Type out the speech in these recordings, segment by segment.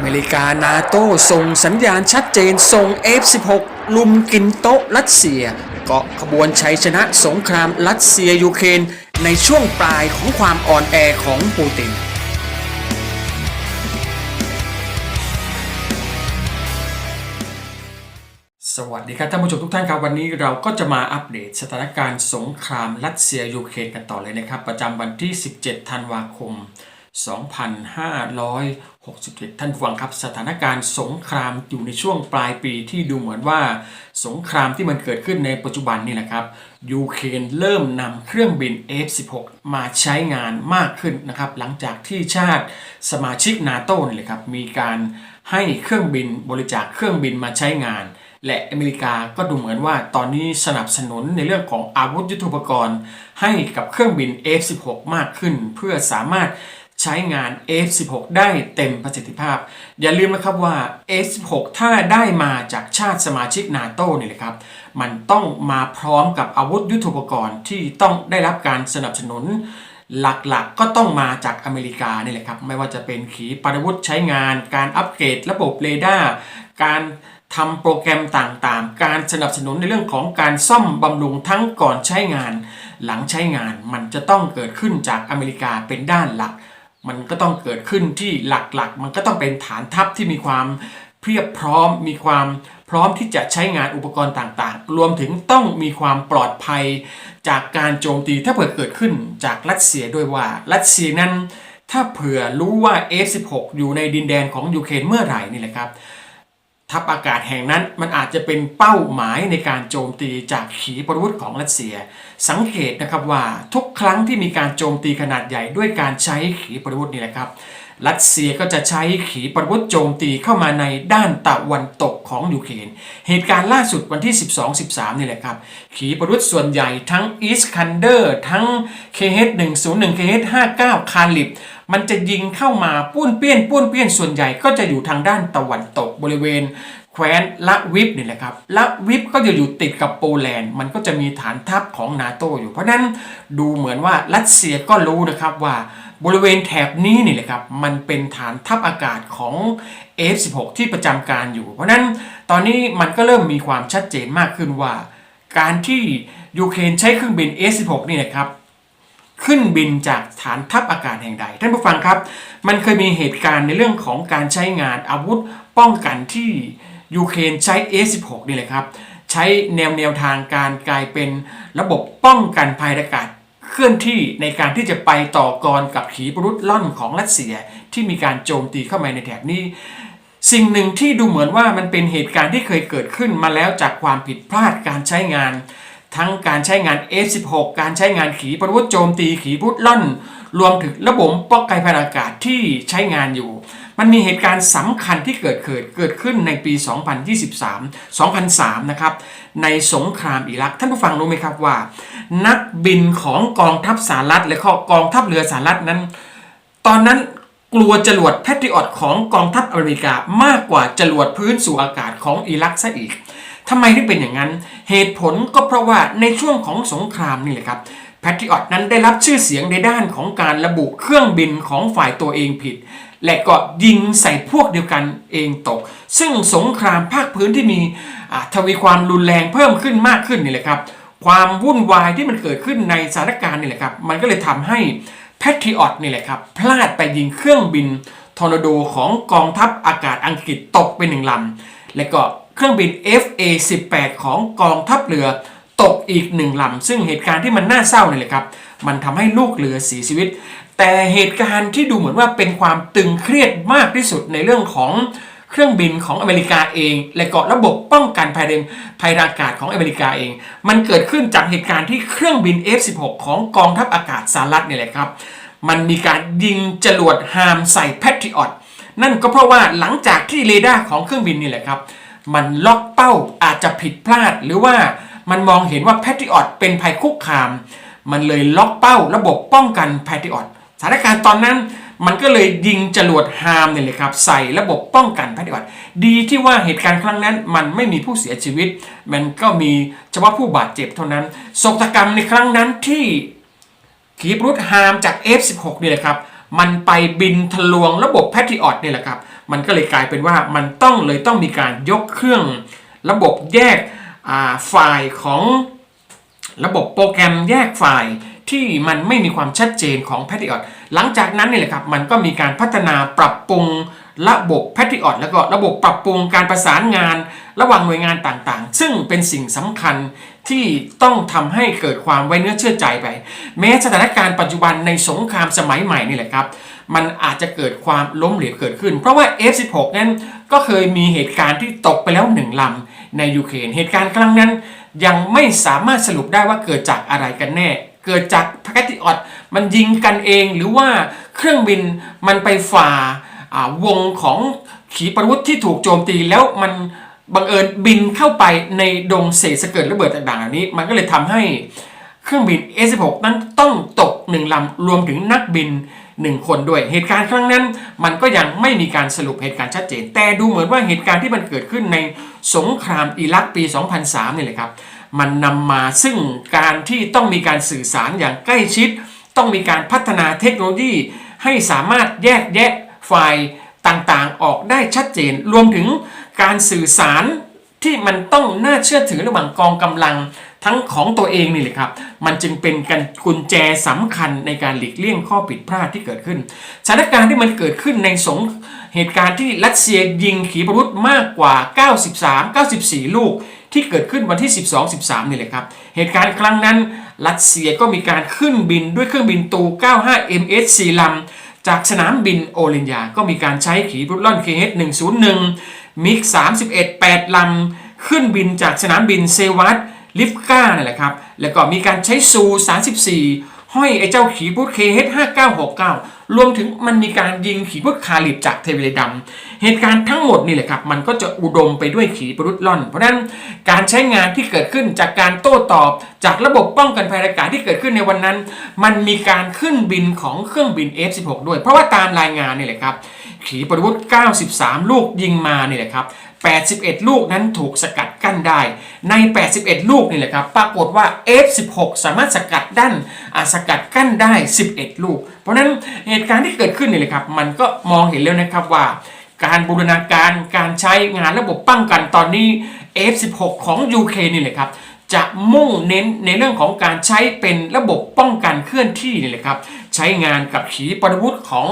อเมริกานาโต้ส่งสัญญาณชัดเจนส่ง F-16 ลุมกินโต๊ะรัสเซีย เกาะขบวนชัยชนะสงครามรัสเซียยูเครนในช่วงปลายของความอ่อนแอของปูตินสวัสดีครับท่านผู้ชมทุกท่านครับ วันนี้เราก็จะมาอัปเดตสถานการณ์สงครามรัสเซียยูเครนกันต่อเลยนะครับ ประจำวันที่ 17 ธันวาคม 2567 ท่านฟังครับสถานการณ์สงครามอยู่ในช่วงปลายปีที่ดูเหมือนว่า สงครามที่มันเกิดขึ้นในปัจจุบันนี่แหละครับยูเครนเริ่มนำเครื่องบิน F-16 มาใช้งานมากขึ้นนะครับหลังจากที่ชาติสมาชิกนาโต้นี่แหละครับมีการให้เครื่องบินบริจาคเครื่องบินมาใช้งาน และอเมริกาก็ดูเหมือนว่าตอนนี้สนับสนุนในเรื่องของอาวุธยุทโธปกรณ์ ให้กับเครื่องบิน F-16 มากขึ้น เพื่อสามารถ ใช้งาน F-16 ได้เต็มประสิทธิภาพ อย่าลืมนะครับว่า F-16 ถ้าได้มาจากชาติสมาชิกนาโต้นี่แหละครับ มันต้องมาพร้อมกับอาวุธยุทโธปกรณ์ที่ต้องได้รับการสนับสนุน หลักๆก็ต้องมาจากอเมริกานี่แหละครับ ไม่ว่าจะเป็นขีปนาวุธใช้งาน การอัปเกรดระบบเรดาร์การทำโปรแกรมต่างๆ การสนับสนุนในเรื่องของการซ่อมบำรุงทั้งก่อนใช้งาน หลังใช้งานมันจะต้องเกิดขึ้นจากอเมริกาเป็นด้านหลัก มันก็ต้องเกิดขึ้นที่หลักๆ มันก็ต้องเป็นฐานทัพที่มีความเพียบพร้อม มีความพร้อมที่จะใช้งานอุปกรณ์ต่างๆ รวมถึงต้องมีความปลอดภัยจากการโจมตีถ้าเผื่อเกิดขึ้นจากรัสเซียด้วยว่ารัสเซียนั้น ถ้าเผื่อรู้ว่า F16 อยู่ในดินแดนของยูเครนเมื่อไหร่นี่แหละครับ ทัพอากาศแห่งนั้นมันอาจจะเป็นเป้าหมายในการโจมตีจากขีปนาวุธของรัสเซีย สังเกตนะครับว่าทุกครั้งที่มีการโจมตีขนาดใหญ่ด้วยการใช้ขีปนาวุธนี่แหละครับรัสเซียก็จะใช้ขีปนาวุธโจมตีเข้ามาในด้านตะวันตกของยูเครน เหตุการณ์ล่าสุดวันที่ 12-13 นี่แหละครับ ขีปนาวุธส่วนใหญ่ทั้งอีสคันเดอร์ทั้ง KH101 KH59 คาลิบ มันจะยิงเข้ามาป้วนเปี้ยนป้วนเปี้ยนส่วนใหญ่ก็จะอยู่ทางด้านตะวันตกบริเวณ แคว้นละวิปนี่แหละครับละวิปก็จะอยู่ติดกับโปแลนด์ มันก็จะมีฐานทัพของนาโตอยู่ เพราะนั้นดูเหมือนว่ารัสเซียก็รู้นะครับว่าบริเวณแถบนี้นี่แหละครับมันเป็นฐานทัพอากาศของ F16 ที่ประจำการอยู่ เพราะนั้นตอนนี้มันก็เริ่มมีความชัดเจนมากขึ้นว่า การที่ยูเครนใช้เครื่องบิน F16 นี่นะครับ ขึ้นบินจากฐานทัพอากาศแห่งใด ท่านผู้ฟังครับ มันเคยมีเหตุการณ์ในเรื่องของการใช้งานอาวุธป้องกันที่ยูเครนใช้ A16 นี่แหละครับ ใช้แนวแนวทางการกลายเป็นระบบป้องกันภัยอากาศเคลื่อนที่ในการที่จะไปต่อกรกับขีปนาวุธล่อนของรัสเซียที่มีการโจมตีเข้ามาในแถบนี้ สิ่งหนึ่งที่ดูเหมือนว่ามันเป็นเหตุการณ์ที่เคยเกิดขึ้นมาแล้วจากความผิดพลาดการใช้งาน ทั้งการใช้งาน F16 การใช้งานขีปนาวุธโจมตีขีปนาวุธล่อน รวมถึงระบบป้องกันภัยอากาศที่ใช้งานอยู่ มันมีเหตุการณ์สำคัญที่เกิดเกิดเกิดขึ้นในปี 2023 2003 นะครับ ในสงครามอิรัก ท่านผู้ฟังรู้ไหมครับว่า นักบินของกองทัพสหรัฐและกองทัพเรือสหรัฐนั้น ตอนนั้นกลัวจรวดแพทริออตของกองทัพอเมริกามากกว่าจรวดพื้นสู่อากาศของอิรักซะอีก ทำไมถึงเป็นอย่างนั้น เหตุผลก็เพราะว่าในช่วงของสงครามนี่แหละครับแพทริออตนั้นได้รับชื่อเสียงในด้านของการระบุเครื่องบินของฝ่ายตัวเองผิด และก็ยิงใส่พวกเดียวกันเองตก ซึ่งสงครามภาคพื้นที่มีทวีความรุนแรงเพิ่มขึ้นมากขึ้นนี่แหละครับ ความวุ่นวายที่มันเกิดขึ้นในสถานการณ์นี่แหละครับ มันก็เลยทำให้แพทริออตนี่แหละครับ พลาดไปยิงเครื่องบินทอร์นาโดของกองทัพอากาศอังกฤษตกไปหนึ่งลำและก็ เครื่องบิน FA-18 ของกองทัพเรือตกอีกหนึ่งลำ ซึ่งเหตุการณ์ที่มันน่าเศร้านี่แหละครับ มันทำให้ลูกเรือเสียชีวิต แต่เหตุการณ์ที่ดูเหมือนว่าเป็นความตึงเครียดมากที่สุดในเรื่องของเครื่องบินของอเมริกาเอง และก็ระบบป้องกันภัยเดภัยอากาศของอเมริกาเอง มันเกิดขึ้นจากเหตุการณ์ที่เครื่องบิน F16 ของกองทัพอากาศสหรัฐนี่แหละครับ มันมีการยิงจรวดฮามใส่แพทริออตนั่นก็เพราะว่าหลังจากที่เรดาร์ของเครื่องบินนี่แหละครับ มันล็อกเป้าอาจจะผิดพลาด หรือว่ามันมองเห็นว่าแพทริออตเป็นภัยคุกคาม มันเลยล็อกเป้าระบบป้องกันแพทริออตสถานการณ์ตอนนั้นมันก็เลยยิงจรวดฮามเนี่ยเลยครับใส่ระบบป้องกันแพทริออตดีที่ว่าเหตุการณ์ครั้งนั้นมันไม่มีผู้เสียชีวิต มันก็มีเฉพาะผู้บาดเจ็บเท่านั้นโศกกรรมในครั้งนั้นที่ขีปนาวุธฮามจาก F16 นี่แหละครับมันไปบินทะลวงระบบแพทริออตเนี่ยแหละครับ มันก็เลยกลายเป็นว่ามันต้องเลยต้องมีการยกเครื่องระบบแยกไฟล์ของระบบโปรแกรมแยกไฟล์ที่มันไม่มีความชัดเจนของ Patriot หลังจากนั้นนี่แหละครับมันก็มีการพัฒนาปรับปรุงระบบ Patriot แล้วก็ระบบปรับปรุงการประสานงาน ระหว่างหน่วยงานต่างๆ ซึ่งเป็นสิ่งสำคัญที่ต้องทำให้เกิดความไว้เนื้อเชื่อใจไป แม้สถานการณ์ปัจจุบันในสงครามสมัยใหม่นี่แหละครับ มันอาจจะเกิดความล้มเหลวเกิดขึ้น เพราะว่า F16 นั้นก็เคยมีเหตุการณ์ที่ตกไปแล้วหนึ่งลำในยูเครนเหตุการณ์ครั้งนั้น ยังไม่สามารถสรุปได้ว่าเกิดจากอะไรกันแน่ เกิดจากแพคติออดมันยิงกันเองหรือว่าเครื่องบินมันไปฝ่าวงของขีปนาวุธที่ถูกโจมตีแล้วมันบังเอิญบินเข้าไปในดงเศษสะเกิดระเบิดต่างๆเหล่านี้ มันก็เลยทำให้เครื่องบิน A16 นั้นต้องตกหนึ่งลำรวมถึงนักบิน หนึ่งคนด้วย เหตุการณ์ครั้งนั้น มันก็ยังไม่มีการสรุปเหตุการณ์ชัดเจน แต่ดูเหมือนว่าเหตุการณ์ที่มันเกิดขึ้นในสงครามอิรักปี 2003นี่แหละครับ มันนำมาซึ่งการที่ต้องมีการสื่อสารอย่างใกล้ชิด ต้องมีการพัฒนาเทคโนโลยี ให้สามารถแยกแยะไฟล์ต่างๆ ออกได้ชัดเจน รวมถึงการสื่อสารที่มันต้องน่าเชื่อถือระหว่างกองกำลัง ทั้งของตัวเองนี่แหละครับ มันจึงเป็นการกุญแจสำคัญในการหลีกเลี่ยงข้อผิดพลาดที่เกิดขึ้นสถานการณ์ที่มันเกิดขึ้นในสงเหตุการณ์ที่รัสเซียยิงขีปนาวุธมากกว่า 93 94 ลูกที่เกิดขึ้นวันที่ 12 13 นี่แหละครับ เหตุการณ์ครั้งนั้น รัสเซียก็มีการขึ้นบินด้วยเครื่องบินตู 95 MS 4ลำ จากสนามบินโอลินยา ก็มีการใช้ขีปนาวุธล่อน KH 101 มิก 31 8ลำ ขึ้นบินจากสนามบินเซวัต ลิฟก้าเนี่ยแหละครับ แล้วก็มีการใช้ซู34 ห้อยไอ้เจ้าขีพุทธ KH 5969 รวมถึงมันมีการยิงขีพุทธคาลิบจากเทเวเลดำเหตุการณ์ทั้งหมดนี่แหละครับ มันก็จะอุดมไปด้วยขีปรุษล่อน เพราะฉะนั้นการใช้งานที่เกิดขึ้นจากการโต้ตอบจากระบบป้องกันภัยอากาศที่เกิดขึ้นในวันนั้น มันมีการขึ้นบินของเครื่องบิน F16 ด้วย เพราะว่าตามรายงานนี่แหละครับขีปนาวุธ 93 ลูกยิงมานี่แหละครับ 81 ลูกนั้นถูกสกัดกั้นได้ ใน 81 ลูกนี่แหละครับ ปรากฏว่า F16 สามารถสกัดดันสกัดกั้นได้ 11 ลูก เพราะฉะนั้นเหตุการณ์ที่เกิดขึ้นนี่แหละครับ มันก็มองเห็นแล้วนะครับว่า การบูรณาการการใช้งานระบบป้องกันตอนนี้ F16 ของ UK นี่แหละครับจะมุ่งเน้นในเรื่องของการใช้เป็นระบบป้องกันเคลื่อนที่นี่แหละครับ ใช้งานกับขีปนาวุธของ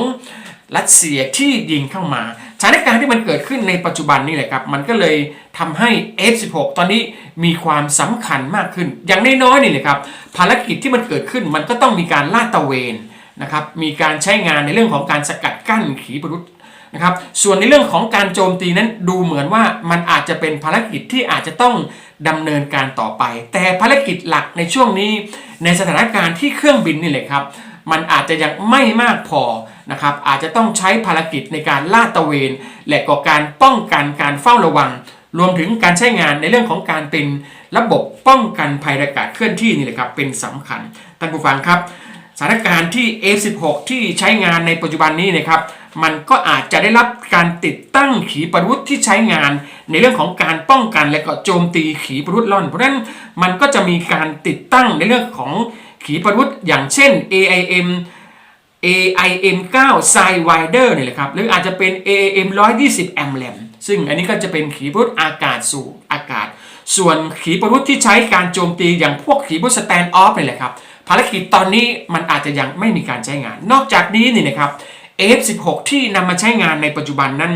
รัสเซียที่ยิงเข้ามา สถานการณ์ที่มันเกิดขึ้นในปัจจุบันนี่แหละครับ มันก็เลยทำให้ F16 ตอนนี้มีความสำคัญมากขึ้น อย่างน้อยๆนี่แหละครับ ภารกิจที่มันเกิดขึ้นมันก็ต้องมีการลาดตระเวนนะครับ มีการใช้งานในเรื่องของการสกัดกั้นขีปนาวุธนะครับ ส่วนในเรื่องของการโจมตีนั้นดูเหมือนว่ามันอาจจะเป็นภารกิจที่อาจจะต้องดำเนินการต่อไป แต่ภารกิจหลักในช่วงนี้ ในสถานการณ์ที่เครื่องบินนี่แหละครับ มันอาจจะยังไม่มากพอ นะครับอาจจะต้องใช้ภารกิจในการลาดตระเวน และก็การป้องกันการเฝ้าระวัง รวมถึงการใช้งานในเรื่องของการเป็นระบบป้องกันภัยอากาศเคลื่อนที่นี่แหละครับเป็นสำคัญท่านผู้ฟังครับสถานการณ์ที่ F16 ที่ใช้งานในปัจจุบันนี้นะครับมันก็อาจจะได้รับการติดตั้งขีปนาวุธที่ใช้งาน ในเรื่องของการป้องกันและก็โจมตีขีปนาวุธล่อน เพราะฉะนั้นมันก็จะมีการติดตั้งในเรื่องของขีปนาวุธอย่างเช่น AIM AIM 9 side wider เนี่ยแหละครับ หรืออาจจะเป็น AIM 120 AMLAM ซึ่งอันนี้ก็จะเป็นขีปนาวุธอากาศสู่อากาศ ส่วนขีปนาวุธที่ใช้การโจมตีอย่างพวกขีปนาวุธ stand off เนี่ยแหละครับ ภารกิจตอนนี้มันอาจจะยังไม่มีการใช้งาน นอกจากนี้นี่นะครับ F16 ที่นำมาใช้งานในปัจจุบันนั้น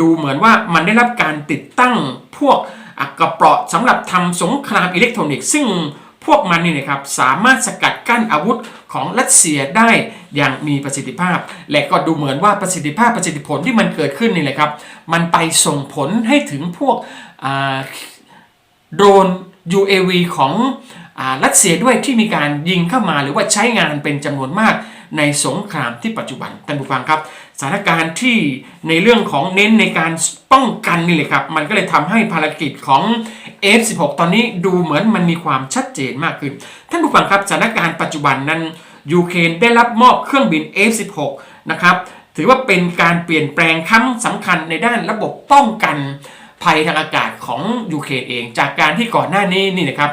ดูเหมือนว่ามันได้รับการติดตั้งพวกกระเปราะสำหรับทำสงครามอิเล็กทรอนิกส์ซึ่งพวกมันนี่นะครับสามารถสกัดกั้นอาวุธ ของรัสเซียได้อย่างมีประสิทธิภาพ และก็ดูเหมือนว่าประสิทธิภาพประสิทธิผลที่มันเกิดขึ้นนี่แหละครับ มันไปส่งผลให้ถึงพวกโดรน UAV ของรัสเซียด้วยที่มีการยิงเข้ามาหรือว่าใช้งานเป็นจำนวนมากในสงครามที่ปัจจุบันท่านผู้ฟังครับสถานการณ์ที่ในเรื่องของเน้นในการป้องกันนี่เลยครับ มันก็เลยทำให้ภารกิจของ F16 ตอนนี้ดูเหมือนมันมีความชัดเจนมากขึ้น ท่านผู้ฟังครับสถานการณ์ปัจจุบันนั้นยูเครนได้รับมอบเครื่องบิน F16 นะครับถือว่าเป็นการเปลี่ยนแปลงครั้งสำคัญในด้านระบบป้องกันภัยทางอากาศของยูเครนเอง จากการที่ก่อนหน้านี้นี่นะครับ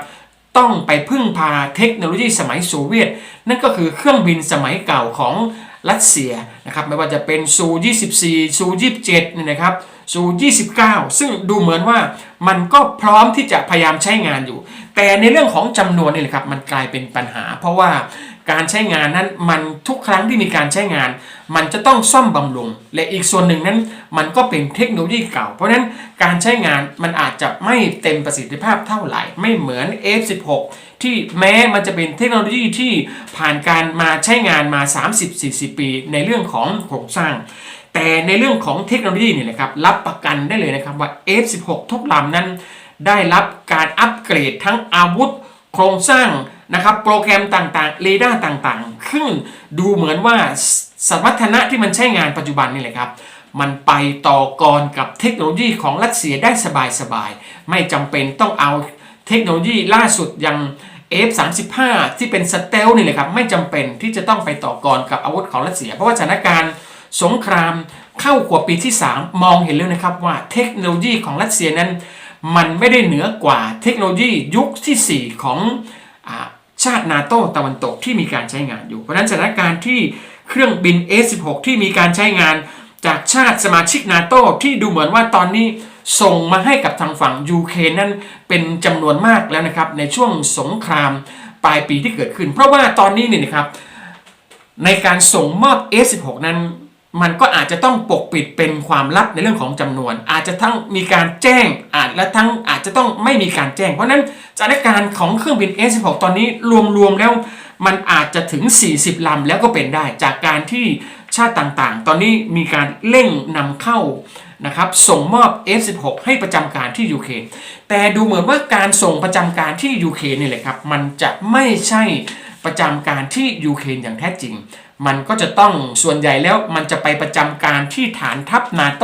ต้องไปพึ่งพาเทคโนโลยีสมัยโซเวียต นั่นก็คือเครื่องบินสมัยเก่าของรัสเซียนะครับไม่ว่าจะเป็นซู 24 ซู 27เนี่นะครับ ซู29 ซึ่งดูเหมือนว่ามันก็พร้อมที่จะพยายามใช้งานอยู่ แต่ในเรื่องของจำนวนนี่แหละครับมันกลายเป็นปัญหา เพราะว่าการใช้งานนั้นมันทุกครั้งที่มีการใช้งาน มันจะต้องซ่อมบำรุง และอีกส่วนหนึ่งนั้น มันก็เป็นเทคโนโลยีเก่า เพราะฉะนั้นการใช้งานมันอาจจะไม่เต็มประสิทธิภาพเท่าไหร่ ไม่เหมือน F16 ที่แม้มันจะเป็นเทคโนโลยีที่ผ่านการมาใช้งานมา 30-40 ปี ในเรื่องของโครงสร้าง แต่ในเรื่องของเทคโนโลยีเนี่ยนะครับรับประกันได้เลยนะครับว่า F16 ทุกลำนั้น ได้รับการอัปเกรดทั้งอาวุธ โครงสร้างนะครับโปรแกรมต่างๆเรดาร์ต่างๆขึ้นดูเหมือนว่าสสมรรถนะที่มันใช้งานปัจจุบันนี่แหละครับ มันไปต่อกรกับเทคโนโลยีของรัสเซียได้สบายๆ ไม่จำเป็นต้องเอาเทคโนโลยีล่าสุดอย่าง F35 ที่เป็นสเตลนี่แหละครับ ไม่จำเป็นที่จะต้องไปต่อกรกับอาวุธของรัสเซีย เพราะว่าสถานการณ์ สงครามเข้าขวบปีที่ 3 มองเห็นแล้วนะครับว่าเทคโนโลยีของรัสเซียนั้น มันไม่ได้เหนือกว่าเทคโนโลยียุคที่ 4 ของอชาตินาโตตะวันตกที่มีการใช้งานอยู่ เพราะฉะนั้นสถานการณ์ที่เครื่องบิน A16 ที่มีการใช้งานจากชาติสมาชิกนาโตที่ดูเหมือนว่าตอนนี้ส่งมาให้กับทางฝั่งยูเครนนั้นเป็นจำนวนมากแล้วนะครับในช่วงสงครามปลายปีที่เกิดขึ้น เพราะว่าตอนนี้เนี่ยนะครับในการส่งมอบ S16 นั้น มันก็อาจจะต้องปกปิดเป็นความลับในเรื่องของจำนวน อาจจะทั้งมีการแจ้งอาจและทั้งอาจจะต้องไม่มีการแจ้ง เพราะฉะนั้นสถานการณ์ของเครื่องบิน S16 ตอนนี้รวมๆแล้วมันอาจจะถึง 40 ลำแล้วก็เป็นได้จากการที่ชาติต่างๆ ตอนนี้มีการเร่งนำเข้านะครับส่งมอบ F16 ให้ประจำการที่ยูเครนแต่ดูเหมือนว่าการส่งประจำการที่ยูเครนนี่แหละครับ มันจะไม่ใช่ประจำการที่ยูเครนอย่างแท้จริง มันก็จะต้องส่วนใหญ่แล้วมันจะไปประจำการที่ฐานทัพนาโต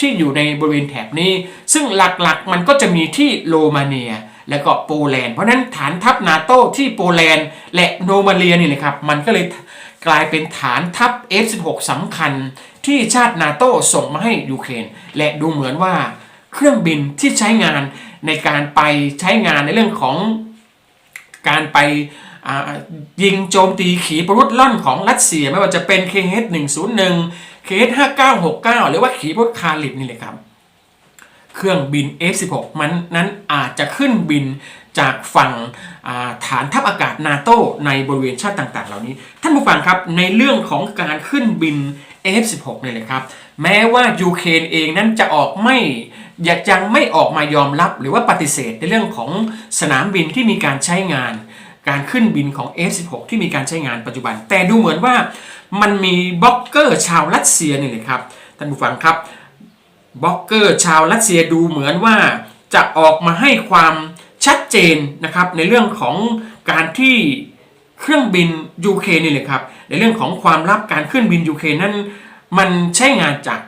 ที่อยู่ในบริเวณแถบนี้ ซึ่งหลักๆมันก็จะมีที่โรมาเนีย และก็โปแลนด์เพราะนั้นฐานทัพนาโตที่โปแลนด์ และโรมาเนียนี่เลยครับมันก็เลยกลายเป็นฐานทัพ F16 สำคัญ ที่ชาตินาโตส่งมาให้ยูเครน และดูเหมือนว่าเครื่องบินที่ใช้งานในการไปใช้งานในเรื่องของการไป ยิงโจมตีขีปนาวุธล่อนของรัสเซียไม่ว่าจะเป็น KH-101 KH-5969 หรือว่าขีปนาวุธคาลิบนี่เลยครับ เครื่องบิน F16 มันนั้นอาจจะขึ้นบินจากฝั่งาฐานทัพอากาศนาโตในบริเวณชาติต่าง ๆ เหล่านี้ ท่านผู้ฟังครับในเรื่องของการขึ้นบิน F16 เนี่ยเลยครับ แม้ว่ายูเครนเองนั้นจะออกไม่อยากยังไม่ออกมายอมรับหรือว่าปฏิเสธในเรื่องของสนามบินที่มีการใช้งาน การขึ้นบินของ F16 ที่มีการใช้งานปัจจุบัน แต่ดูเหมือนว่ามันมีบล็อกเกอร์ชาวรัสเซียนี่เลยครับท่านผู้ฟังครับบล็อกเกอร์ชาวรัสเซียดูเหมือนว่าจะออกมาให้ความชัดเจนนะครับในเรื่องของการที่เครื่องบินยูเครนนี่เลยครับในเรื่องของความลับการขึ้นบินยูเครนนั้นมันใช้งานจาก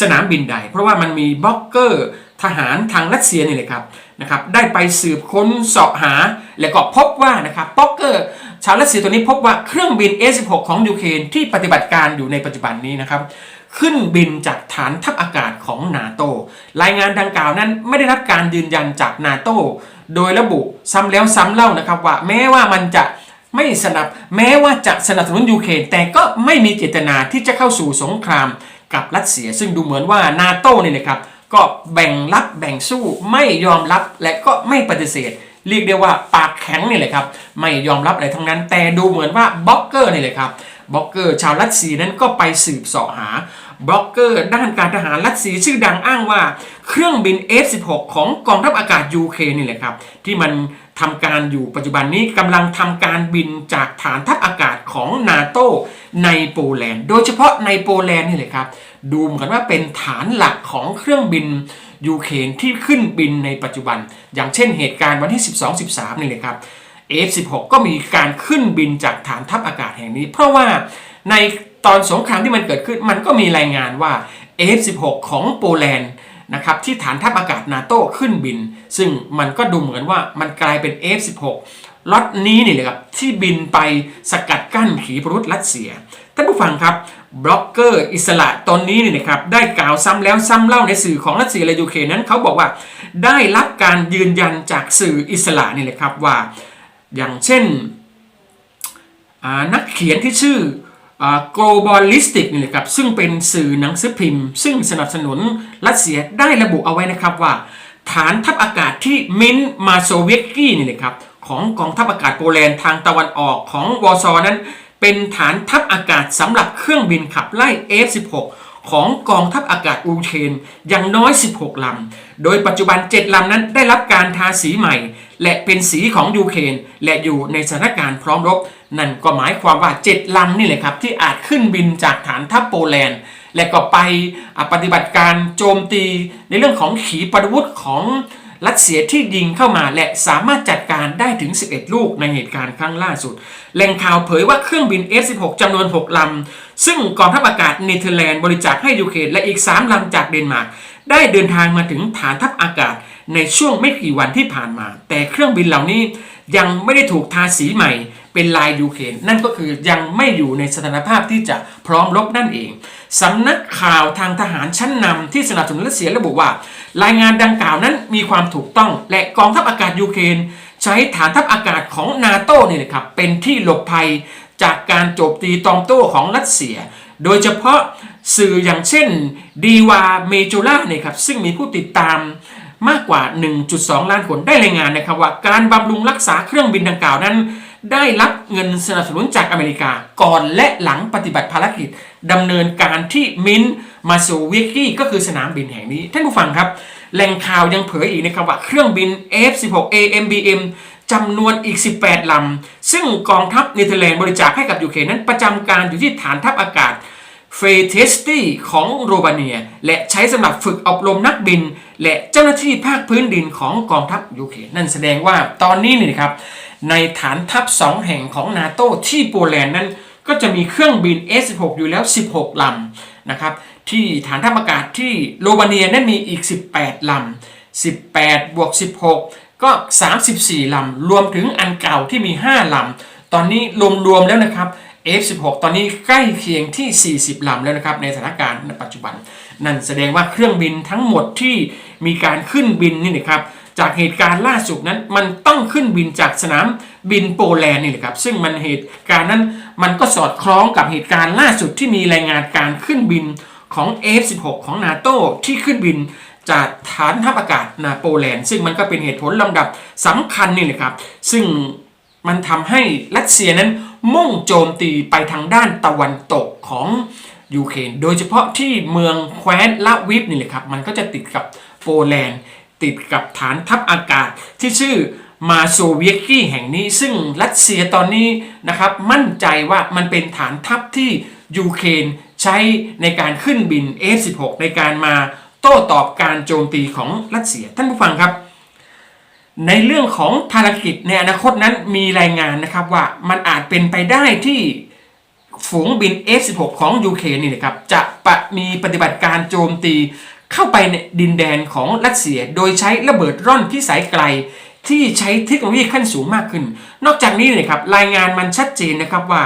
สนามบินใด เพราะว่ามันมีบล็อกเกอร์ ทหารทางรัสเซียนี่เลยครับนะครับได้ไปสืบค้นเสาะหา แล้วก็พบว่านะครับบล็อกเกอร์ชาวรัสเซียตัวนี้พบว่าเครื่องบิน A16 ของยูเครนที่ปฏิบัติการอยู่ในปัจจุบันนี้นะครับขึ้นบินจากฐานทัพอากาศของนาโต รายงานดังกล่าวนั้นไม่ได้รับการยืนยันจากนาโต โดยระบุซ้ำแล้วซ้ำเล่านะครับว่าแม้ว่ามันจะไม่สนับแม้ว่าจะสนับสนุนยูเครนแต่ก็ไม่มีเจตนาที่จะเข้าสู่สงครามกับรัสเซีย ซึ่งดูเหมือนว่านาโตเนี่ยนะครับ ก็แบ่งรับแบ่งสู้ไม่ยอมรับและก็ไม่ปฏิเสธ เรียกได้ว่าปากแข็งนี่แหละครับ ไม่ยอมรับอะไรทั้งนั้น แต่ดูเหมือนว่าบล็อกเกอร์นี่แหละครับบล็อกเกอร์ชาวรัสเซียนั้นก็ไปสืบเสาะหาบล็อกเกอร์ด้านการทหารรัสเซียชื่อดังอ้างว่า เครื่องบิน F16 ของกองทัพอากาศยูเครนนี่แหละครับ ที่มัน ทำการอยู่ปัจจุบันนี้กำลังทำการบินจากฐานทัพอากาศของนาโตในโปแลนด์ โดยเฉพาะในโปแลนด์นี่แหละครับ ดูเหมือนว่าเป็นฐานหลักของเครื่องบินยูเครนที่ขึ้นบินในปัจจุบัน อย่างเช่นเหตุการณ์วันที่ 12-13 นี่เลยครับ F16 ก็มีการขึ้นบินจากฐานทัพอากาศแห่งนี้ เพราะว่าในตอนสงครามที่มันเกิดขึ้นมันก็มีรายงานว่า F16 ของโปแลนด์ นะครับที่ฐานทัพอากาศนาโต้ขึ้นบิน ซึ่งมันก็ดูเหมือนว่ามันกลายเป็น F16 ล็อตนี้นี่เลยครับที่บินไปสกัดกั้นขีปนาวุธรัสเซีย ท่านผู้ฟังครับบล็อกเกอร์อิสระตนนี้นี่นะครับได้กล่าวซ้ำแล้วซ้ำเล่าในสื่อของรัสเซียและยูเครนนั้นเขาบอกว่าได้รับการยืนยันจากสื่ออิสระนี่เลยครับว่า อย่างเช่นนักเขียนที่ชื่อ globalistic นี่แหละครับซึ่งเป็นสื่อหนังสือพิมพ์ ซึ่งสนับสนุนรัสเซียได้ระบุเอาไว้นะครับว่า ฐานทัพอากาศที่มินมาโซเวกี้นี่แหละครับของกองทัพอากาศโปแลนด์ทางตะวันออกของวอร์ซอนั้น เป็นฐานทัพอากาศสำหรับเครื่องบินขับไล่ F-16 ของกองทัพอากาศอูเครนอย่างน้อย 16 ลำ โดยปัจจุบัน 7 ลำนั้นได้รับการทาสีใหม่ และเป็นสีของยูเครนและอยู่ในสถานการณ์พร้อมรบ นั่นก็หมายความว่า 7 ลำนี่แหละครับ ที่อาจขึ้นบินจากฐานทัพโปแลนด์ และก็ไปปฏิบัติการโจมตีในเรื่องของขีปนาวุธของ รัสเซียที่ยิงเข้ามาและสามารถจัดการได้ถึง 11 ลูกในเหตุการณ์ครั้งล่าสุด แหล่งข่าวเผยว่าเครื่องบิน F-16 จำนวน 6 ลำ ซึ่งกองทัพอากาศเนเธอร์แลนด์บริจาคให้ยูเครนและอีก 3 ลำจากเดนมาร์กได้เดินทางมาถึงฐานทัพอากาศในช่วงไม่กี่วันที่ผ่านมา แต่เครื่องบินเหล่านี้ยังไม่ได้ถูกทาสีใหม่ เป็นลายยูเครนนั่นก็คือยังไม่อยู่ในสถานภาพที่จะพร้อมรบนั่นเองสำนักข่าวทางทหารชั้นนำที่สนับสนุนรัสเซียระบุว่า รายงานดังกล่าวนั้นมีความถูกต้อง และกองทัพอากาศยูเครนใช้ฐานทัพอากาศของนาโต้เนี่ยนะครับเป็นที่หลบภัยจากการโจมตีตอมโต้ของรัสเซีย โดยเฉพาะสื่ออย่างเช่นดีวาเมจูล่าเนี่ยครับซึ่งมีผู้ติดตามมากกว่า 1.2 ล้านคนได้รายงานนะครับว่าการบำรุงรักษาเครื่องบินดังกล่าวนั้น ได้รับเงินสนับสนุนจากอเมริกา ก่อนและหลังปฏิบัติภารกิจดำเนินการที่มินมาโซเวกี้ก็คือสนามบินแห่งนี้ ท่านผู้ฟังครับ แหล่งข่าวยังเผยอีกนะครับว่าเครื่องบิน F-16 AMBM จำนวนอีก 18 ลำ ซึ่งกองทัพเนเธอร์แลนด์บริจาคให้กับยูเครนนั้นประจำการอยู่ที่ฐานทัพอากาศ เฟเทสตี้ของโรบาเนีย และใช้สำหรับฝึกอบรมนักบิน และเจ้าหน้าที่ภาคพื้นดินของกองทัพยูเครนนั่นแสดงว่าตอนนี้นี่ครับ ในฐานทัพ 2 แห่งของนาโตที่โปแลนด์นั้น ก็จะมีเครื่องบิน S16 อยู่แล้ว 16 ลำนะครับ ที่ฐานทัพอากาศที่โรบาเนียนั้นมีอีก 18 ลำ 18 บวก 16 ก็ 34 ลำ รวมถึงอันเก่าที่มี 5 ลำ ตอนนี้รวมๆแล้วนะครับ F16 ตอนนี้ใกล้เคียงที่ 40 ลำแล้วนะครับในสถานการณ์ปัจจุบัน นั่นแสดงว่าเครื่องบินทั้งหมดที่มีการขึ้นบินนี่นะครับจากเหตุการณ์ล่าสุดนั้นมันต้องขึ้นบินจากสนามบินโปแลนด์นี่แหละครับ ซึ่งมันเหตุการณ์นั้นมันก็สอดคล้องกับเหตุการณ์ล่าสุดที่มีรายงานการขึ้นบินของ F16 ของนาโตที่ขึ้นบินจากฐานทัพอากาศนาโปแลนด์ ซึ่งมันก็เป็นเหตุผลลำดับสำคัญนี่แหละครับ ซึ่ง มันทำให้รัสเซียนั้นมุ่งโจมตีไปทางด้านตะวันตกของยูเครนโดยเฉพาะที่เมืองแคว้นลาวิฟนี่แหละครับ มันก็จะติดกับโปแลนด์ติดกับฐานทัพอากาศที่ชื่อมาโซเวียกี้แห่งนี้ซึ่งรัสเซียตอนนี้นะครับมั่นใจว่ามันเป็นฐานทัพที่ยูเครนใช้ในการขึ้นบิน F16 ในการมาโต้ตอบการโจมตีของรัสเซียท่านผู้ฟังครับ ในเรื่องของภารกิจในอนาคตนั้นมีรายงานนะครับว่ามันอาจเป็นไปได้ที่ฝูงบิน F16 ของยูเครนนี่นะครับจะปะมีปฏิบัติการโจมตีเข้าไปในดินแดนของรัสเซีย โดยใช้ระเบิดร่อนพิสัยไกล ที่ใช้เทคโนโลยีขั้นสูงมากขึ้น นอกจากนี้เนี่ยครับรายงานมันชัดเจนนะครับว่า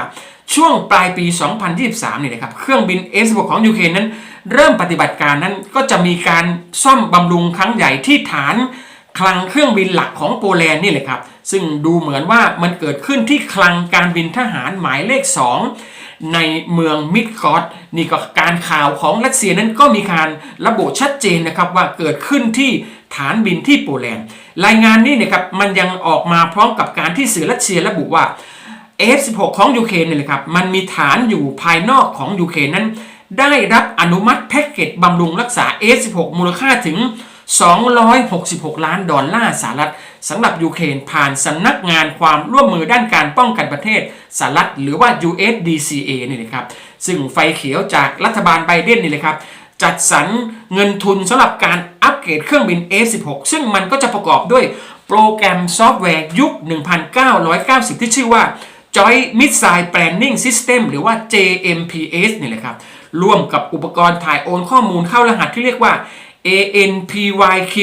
ช่วงปลายปี 2023เนี่ยนะครับเครื่องบิน F16 ของยูเครนนั้น เริ่มปฏิบัติการนั้นก็จะมีการซ่อมบำรุงครั้งใหญ่ที่ฐาน คลังเครื่องบินหลักของโปแลนด์นี่แหละครับ ซึ่งดูเหมือนว่ามันเกิดขึ้นที่คลังการบินทหารหมายเลข 2 ในเมืองมิดกอตนี่ก็การข่าวของรัสเซียนั้นก็มีการระบุชัดเจนนะครับว่าเกิดขึ้นที่ฐานบินที่โปแลนด์ รายงานนี้นะครับมันยังออกมาพร้อมกับการที่สื่อรัสเซียระบุว่า F16 ของยูเครนนี่ยนะครับมันมีฐานอยู่ภายนอกของยูเครนนั้น ได้รับอนุมัติแพ็กเกจบำรุงรักษา F16 มูลค่าถึง 266 ล้านดอลลาร์สหรัฐสำหรับยูเครนผ่านสำนักงานความร่วมมือด้านการป้องกันประเทศสหรัฐหรือว่า USDCA นี่นะครับซึ่งไฟเขียวจากรัฐบาลไบเดนนี่เลยครับจัดสรรเงินทุนสำหรับการอัปเกรดเครื่องบิน F16 ซึ่งมันก็จะประกอบด้วยโปรแกรมซอฟต์แวร์ยุค 1990 ที่ชื่อว่า Joint Missile Planning System หรือว่า JMPS นี่แหละครับร่วมกับอุปกรณ์ถ่ายโอนข้อมูลเข้ารหัสที่เรียกว่า ANPYQ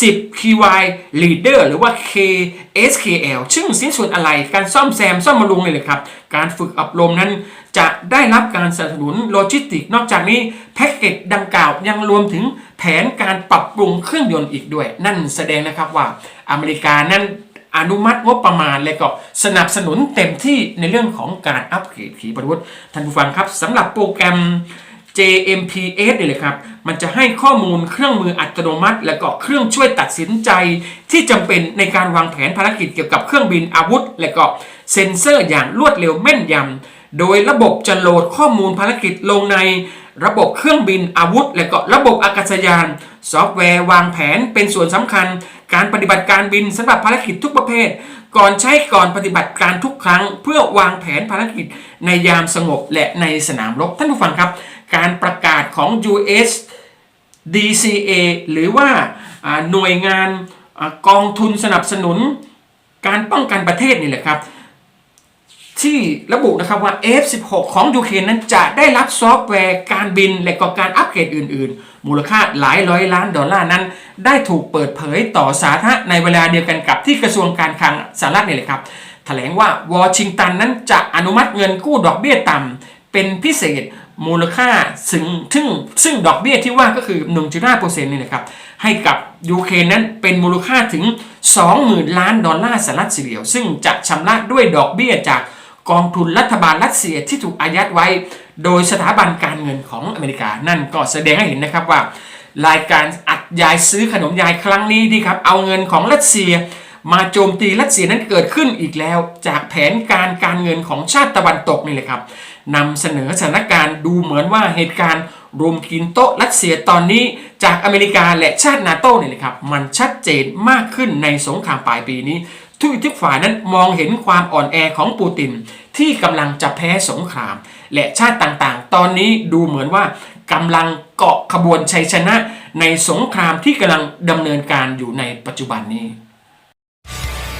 10 KY Leader หรือว่า KSKL ซึ่งสิ้นส่วนอะไรการซ่อมแซมซ่อมบำรุงเลยเลยครับ การฝึกอบรมนั้นจะได้รับการสนับสนุนโลจิสติก นอกจากนี้แพ็กเกจดังกล่าวยังรวมถึงแผนการปรับปรุงเครื่องยนต์อีกด้วย นั่นแสดงนะครับว่าอเมริกานั้นอนุมัติงบประมาณและก็สนับสนุนเต็มที่ในเรื่องของการอัปเกรดขีปนาวุธท่านผู้ฟังครับสำหรับโปรแกรม JMPS เนี่ยเลยครับ มันจะให้ข้อมูลเครื่องมืออัตโนมัติ และก็เครื่องช่วยตัดสินใจ ที่จำเป็นในการวางแผนภารกิจเกี่ยวกับเครื่องบินอาวุธ และก็เซ็นเซอร์อย่างรวดเร็วแม่นยำโดยระบบจะโหลดข้อมูลภารกิจลงในระบบเครื่องบินอาวุธ และก็ระบบอากาศยาน ซอฟต์แวร์วางแผนเป็นส่วนสำคัญ การปฏิบัติการบินสำหรับภารกิจทุกประเภท ก่อนใช้ก่อนปฏิบัติการทุกครั้ง เพื่อวางแผนภารกิจในยามสงบและในสนามรบท่านผู้ฟังครับ การประกาศของ US DCA หรือว่าหน่วยงานอกองทุนสนับสนุน การป้องกันประเทศนี่แหละครับ ที่ระบุนะครับว่า F16 ของยูเครนนั้นจะได้รับซอฟต์แวร์การบินและก็การอัปเกรดอื่น ๆ มูลค่าหลายร้อยล้านดอลลาร์นั้น ได้ถูกเปิดเผยต่อสาธารณะในเวลาเดียวกันกับที่กระทรวงการคลังสหรัฐนี่แหละครับแถลงว่าวอชิงตันนั้นจะอนุมัติเงินกู้ดอกเบี้ยต่ำเป็นพิเศษ มูลค่าซึ่งซึ่งซึ่งดอกเบี้ยที่ว่าก็คือ 1.5%นี่นะครับ ให้กับยูเครนนั้นเป็นมูลค่าถึง 20,000 ล้านดอลลาร์สหรัฐเดียว ซึ่งจะชำระด้วยดอกเบี้ยจากกองทุนรัฐบาลรัสเซียที่ถูกอายัดไว้ โดยสถาบันการเงินของอเมริกา นั่นก็แสดงให้เห็นนะครับว่า รายการอัดยายซื้อขนมยายครั้งนี้ดีครับ เอาเงินของรัสเซีย มาโจมตีรัสเซียนั้นเกิดขึ้นอีกแล้ว จากแผนการการเงินของชาติตะวันตกนี่เลยครับ นำเสนอสถานการณ์ดูเหมือนว่าเหตุการณ์รวมกินโต๊ะรัสเซียตอนนี้จากอเมริกาและชาตินาโต้เนี่ยเลยครับมันชัดเจนมากขึ้นในสงครามปลายปีนี้ทุกทุกฝ่ายนั้นมองเห็นความอ่อนแอของปูติน ที่กำลังจะแพ้สงคราม และชาติต่างๆ ตอนนี้ดูเหมือนว่ากำลังเกาะขบวนชัยชนะในสงครามที่กำลังดำเนินการอยู่ในปัจจุบันนี้